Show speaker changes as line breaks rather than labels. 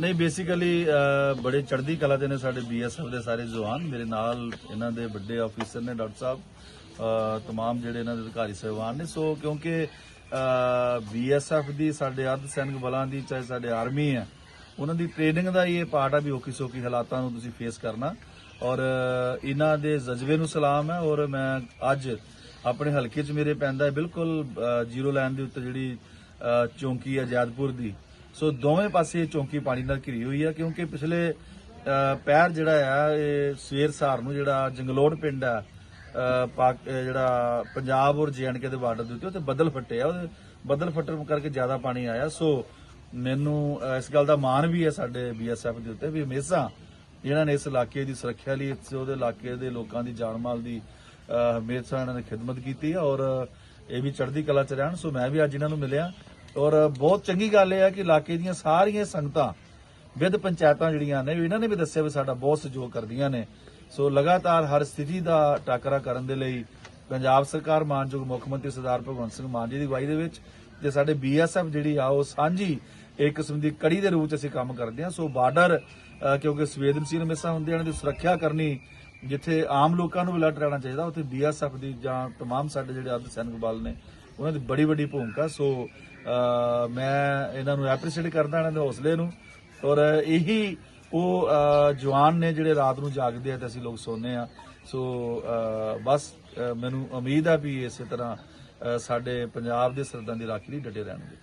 ਨਹੀਂ ਬੇਸਿਕਲੀ ਬੜੇ ਚੜ੍ਹਦੀ ਕਲਾ ਦੇ ਨੇ ਸਾਡੇ ਬੀਐਸਐਫ ਦੇ ਸਾਰੇ ਜਵਾਨ। ਮੇਰੇ ਨਾਲ ਇਹਨਾਂ ਦੇ ਵੱਡੇ ਆਫੀਸਰ ਨੇ ਡਾਕਟਰ ਸਾਹਿਬ ਅਹ, ਤਮਾਮ ਜਿਹੜੇ ਇਹਨਾਂ ਦੇ ਅਧਿਕਾਰੀ ਸਹਿਬਾਨ ਨੇ। ਸੋ ਕਿਉਂਕਿ ਬੀਐਸਐਫ ਦੀ ਸਾਡੇ ਅਰਧ ਸੈਨਿਕ ਬਲਾਂ ਦੀ ਚਾਹੇ ਸਾਡੇ ਆਰਮੀ ਹੈ ਉਹਨਾਂ ਦੀ ਟ੍ਰੇਨਿੰਗ ਦਾ ਹੀ ਇਹ ਪਾਰਟ ਆ ਵੀ ਔਖੀ ਸੌਖੀ ਹਾਲਾਤਾਂ ਨੂੰ ਤੁਸੀਂ ਫੇਸ ਕਰਨਾ। ਔਰ ਇਹਨਾਂ ਦੇ ਜਜ਼ਬੇ ਨੂੰ ਸਲਾਮ ਹੈ। ਔਰ ਮੈਂ ਅੱਜ ਆਪਣੇ ਹਲਕੇ 'ਚ ਮੇਰੇ ਪੈਂਦਾ ਬਿਲਕੁਲ ਜ਼ੀਰੋ ਲਾਈਨ ਦੇ ਉੱਤੇ ਜਿਹੜੀ ਚੌਂਕੀ ਹੈ ਜੈਦਪੁਰ ਦੀ। ਸੋ ਦੋਵੇਂ ਪਾਸੇ ਚੌਂਕੀ ਪਾਣੀ ਨਾਲ ਘਿਰੀ ਹੋਈ ਹੈ ਕਿਉਂਕਿ ਪਿਛਲੇ ਅਹ, ਪੈਰ ਜਿਹੜਾ ਆ ਇਹ ਸਵੇਰ ਸਾਰ ਨੂੰ ਜਿਹੜਾ ਜੰਗਲੋੜ ਪਿੰਡ ਆ ਪਾਕ ਜਿਹੜਾ ਪੰਜਾਬ ਔਰ ਜੀਐਨਕੇ ਦੇ ਬਾਰਡਰ ਦੇ ਉੱਤੇ ਉੱਤੇ ਬੱਦਲ ਫੱਟੇ ਆ ਉਹਦੇ ਬੱਦਲ ਫੱਟਣ ਕਰਕੇ ਜ਼ਿਆਦਾ ਪਾਣੀ ਆਇਆ। ਸੋ ਮੈਨੂੰ ਇਸ ਗੱਲ ਦਾ ਮਾਣ ਵੀ ਹੈ ਸਾਡੇ ਬੀਐਸਐਫ ਦੇ ਉੱਤੇ ਵੀ ਹਮੇਸ਼ਾ ਇਹਨਾਂ ਨੇ ਇਸ ਇਲਾਕੇ ਦੀ ਸੁਰੱਖਿਆ ਲਈ ਇਸ ਉਹਦੇ ਇਲਾਕੇ ਦੇ ਲੋਕਾਂ ਦੀ ਜਾਨ ਮਾਲ ਦੀ ਹਮੇਸ਼ਾ ਇਹਨਾਂ ਨੇ ਖਿਦਮਤ ਕੀਤੀ ਹੈ ਔਰ ਇਹ ਵੀ ਚੜ੍ਹਦੀ ਕਲਾ ਚ ਰਹਿਣ। ਸੋ ਮੈਂ ਵੀ ਅੱਜ ਇਹਨਾਂ ਨੂੰ ਮਿਲਿਆ। ਔਰ ਬਹੁਤ ਚੰਗੀ ਗੱਲ ਇਹ ਹੈ ਕਿ ਇਲਾਕੇ ਦੀਆਂ ਸਾਰੀਆਂ ਸੰਗਤਾਂ ਵਿਦ ਪੰਚਾਇਤਾਂ ਜਿਹੜੀਆਂ ਨੇ, ਇਹਨਾਂ ਨੇ ਵੀ ਦੱਸਿਆ ਵੀ ਸਾਡਾ ਬਹੁਤ ਸਹਿਯੋਗ ਕਰਦੀਆਂ ਨੇ। ਸੋ ਲਗਾਤਾਰ ਹਰ ਸਥਿਤੀ ਦਾ ਟਾਕਰਾ ਕਰਨ ਦੇ ਲਈ ਪੰਜਾਬ ਸਰਕਾਰ, ਮਾਨਯੋਗ ਮੁੱਖ ਮੰਤਰੀ ਸਰਦਾਰ ਭਗਵੰਤ ਸਿੰਘ ਮਾਨ ਜੀ ਦੀ ਅਗਵਾਈ ਦੇ ਵਿੱਚ ਤੇ ਸਾਡੇ ਬੀਐਸਐਫ ਜਿਹੜੀ ਆ, ਉਹ ਸਾਂਝੀ ਇੱਕ ਕਿਸਮ ਦੀ ਕੜੀ ਦੇ ਰੂਪ ਚ ਅਸੀਂ ਕੰਮ ਕਰਦੇ ਹਾਂ। ਸੋ ਬਾਰਡਰ ਕਿਉਂਕਿ ਸੰਵੇਦਨਸ਼ੀਲ ਮਿਸਾਂ ਹੁੰਦੇ ਨੇ ਦੀ ਸੁਰੱਖਿਆ ਕਰਨੀ ਜਿੱਥੇ ਆਮ ਲੋਕਾਂ ਨੂੰ ਵੀ ਅਲਰਟ ਰਹਿਣਾ ਚਾਹੀਦਾ, ਉੱਥੇ ਬੀਐਸਐਫ ਦੀ ਜਾਂ ਤਮਾਮ ਸਾਡੇ ਜਿਹੜੇ ਅਰਧ ਸੈਨਿਕ ਬਲ ਨੇ ਉਹਨਾਂ ਦੀ ਬੜੀ ਵੱਡੀ ਭੂਮਿਕਾ, ਸੋ ਮੈਂ ਇਹਨਾਂ ਨੂੰ ਐਪਰੀਸ਼ੀਏਟ ਕਰਦਾ ਇਹਨਾਂ ਦੇ ਹੌਸਲੇ ਨੂੰ ਔਰ ਇਹੀ ਉਹ ਜਵਾਨ ਨੇ ਜਿਹੜੇ ਰਾਤ ਨੂੰ ਜਾਗਦੇ ਆ ਤੇ ਅਸੀਂ ਲੋਕ ਸੌਂਦੇ ਆ। ਸੋ ਬਸ ਮੈਨੂੰ ਉਮੀਦ ਆ ਵੀ ਇਸੇ ਤਰ੍ਹਾਂ ਸਾਡੇ ਪੰਜਾਬ ਦੇ ਸਰਦਾਂ ਦੀ ਰਾਖੀ ਲਈ ਡਟੇ ਰਹਿਣਗੇ।